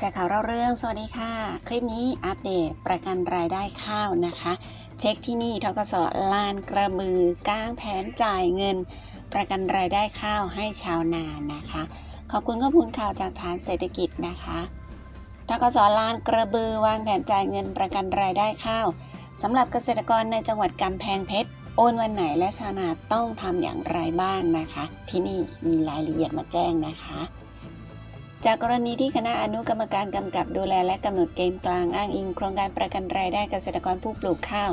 ข่าวเราเรื่อง สวัสดีค่ะ คลิปนี้อัปเดตประกันรายได้ข้าวนะคะ เช็คที่นี่ทกสลานกระบือกางแผนจ่ายเงิน ประกันรายได้ข้าวให้ชาวนานะคะ ขอบคุณข้อมูลข่าวจากฐานเศรษฐกิจนะคะทกสลานกระบือวางแผนจ่ายเงินประกันรายได้ข้าวสำหรับเกษตรกรในจังหวัดกำแพงเพชรโอนวันไหนและชาวนาต้องทำอย่างไรบ้างนะคะ ที่นี่มีรายละเอียดมาแจ้งนะคะ จากกรณีที่คณะอนุกรรมการกำกับดูแลและกำหนดเกณฑ์กลางอ้างอิงโครงการประกันรายได้เกษตรกรผู้ปลูกข้าว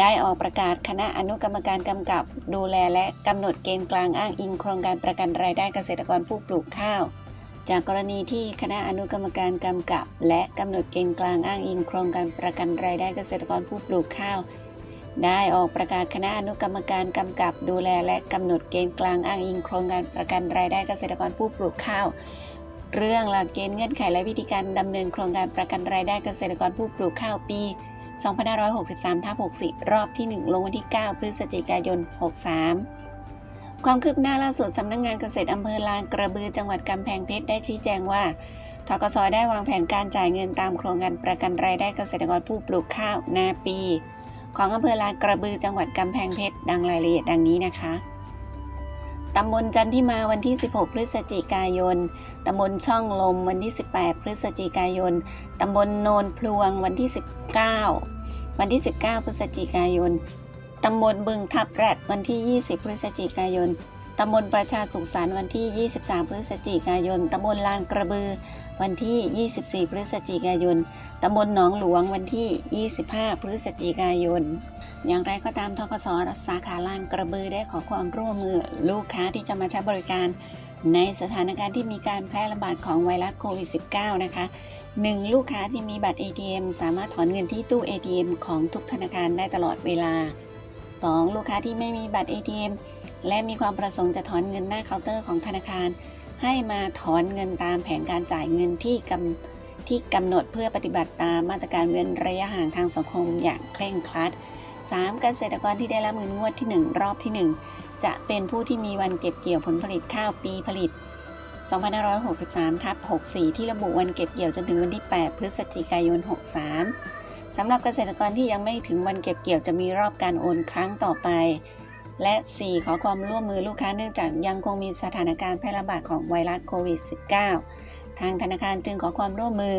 ได้ออกประกาศคณะอนุกรรมการกำกับดูแลและกำหนดเกณฑ์กลางอ้างอิงโครงการประกันรายได้เกษตรกรผู้ปลูกข้าว จากกรณีที่คณะอนุกรรมการกำกับ และกำหนดเกณฑ์กลางอ้างอิงโครงการประกันรายได้เกษตรกรผู้ปลูกข้าว ได้ออกประกาศคณะอนุกรรมการกำกับดูแลและกำหนดเกณฑ์กลางอ้างอิงโครงการประกันรายได้เกษตรกรผู้ปลูกข้าว เรื่องหลักเกณฑ์เงื่อนไขและวิธีการดำเนินโครงการประกันรายได้เกษตรกรผู้ปลูกข้าวปี 2563ทับ64 รอบที่ 1 ลงวันที่ 9 พฤศจิกายน 63 ความคืบหน้าล่าสุดสำนักงงานเกษตรอำเภอลานกระบือจังหวัดกำแพงเพชรได้ชี้แจงว่าทกสได้วางแผนการจ่ายเงินตามโครงการประกันรายได้เกษตรกรผู้ปลูกข้าวนาปี ของอำเภอลานกระบือจังหวัดกำแพงเพชรดังรายละเอียดดังนี้นะคะ ตำบลจันทิมาวันที่ 16 พฤศจิกายน ตำบลช่องลมวันที่ 18 พฤศจิกายน ตำบลโนนพลวงวันที่ 19 วันที่ 19 พฤศจิกายน ตำบลบึงทับแรดวันที่ 20 พฤศจิกายน ตำบลประชาสุขสันต์วันที่ 23 พฤศจิกายน ตำบลลานกระบือ วันที่ 24 พฤศจิกายน ตำบลหนองหลวงวันที่ 25 พฤศจิกายน อย่างไรก็ตามทกสสาขาลานกระบือได้ขอความร่วมมือลูกค้าที่จะมาใช้บริการ ในสถานการณ์ที่มีการแพร่ระบาดของไวรัสโควิด -19 นะคะ 1. ลูกค้าที่มีบัตร ATM สามารถถอนเงินที่ตู้ ATM ของทุกธนาคารได้ตลอดเวลา 2. ลูกค้าที่ไม่มีบัตร ATM และมีความประสงค์จะถอนเงินหน้าเคาน์เตอร์ของธนาคาร ให้มาถอนเงินตามแผนการจ่ายเงินที่กำที่กำหนดเพื่อปฏิบัติตามมาตรการเว้นระยะห่างทางสังคมอย่างเคร่งครัด 3. เกษตรกรที่ได้รับเงินงวดที่ 1 รอบที่ 1 จะเป็นผู้ที่มีวันเก็บเกี่ยวผลผลิตข้าวปีผลิต 2563ทับ64 ที่ระบุวันเก็บเกี่ยวจนถึงวันที่ 8 พฤศจิกายน 63สำหรับเกษตรกรที่ยังไม่ถึงวันเก็บเกี่ยวจะมีรอบการโอนครั้งต่อไป และ 4 ขอความร่วมมือลูกค้าเนื่องจากยังคงมีสถานการณ์แพร่ระบาดของไวรัสโควิด -19 ทางธนาคารจึงขอความร่วมมือ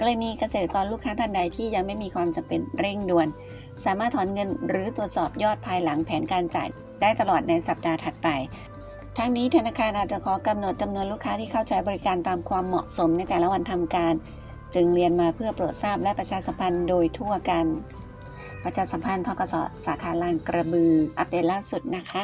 กรณีเกษตรกรลูกค้าท่านใดที่ยังไม่มีความจำเป็นเร่งด่วน สามารถถอนเงินหรือตรวจสอบยอดภายหลังแผนการจ่ายได้ตลอดในสัปดาห์ถัดไป ทั้งนี้ธนาคารอาจจะขอกำหนดจำนวนลูกค้าที่เข้าใช้บริการตามความเหมาะสมในแต่ละวันทำการ จึงเรียนมาเพื่อโปรดทราบและประชาสัมพันธ์โดยทั่วกัน ประชาสัมพันธ์ทกศสาขาลานกระบือ อัปเดตล่าสุดนะคะ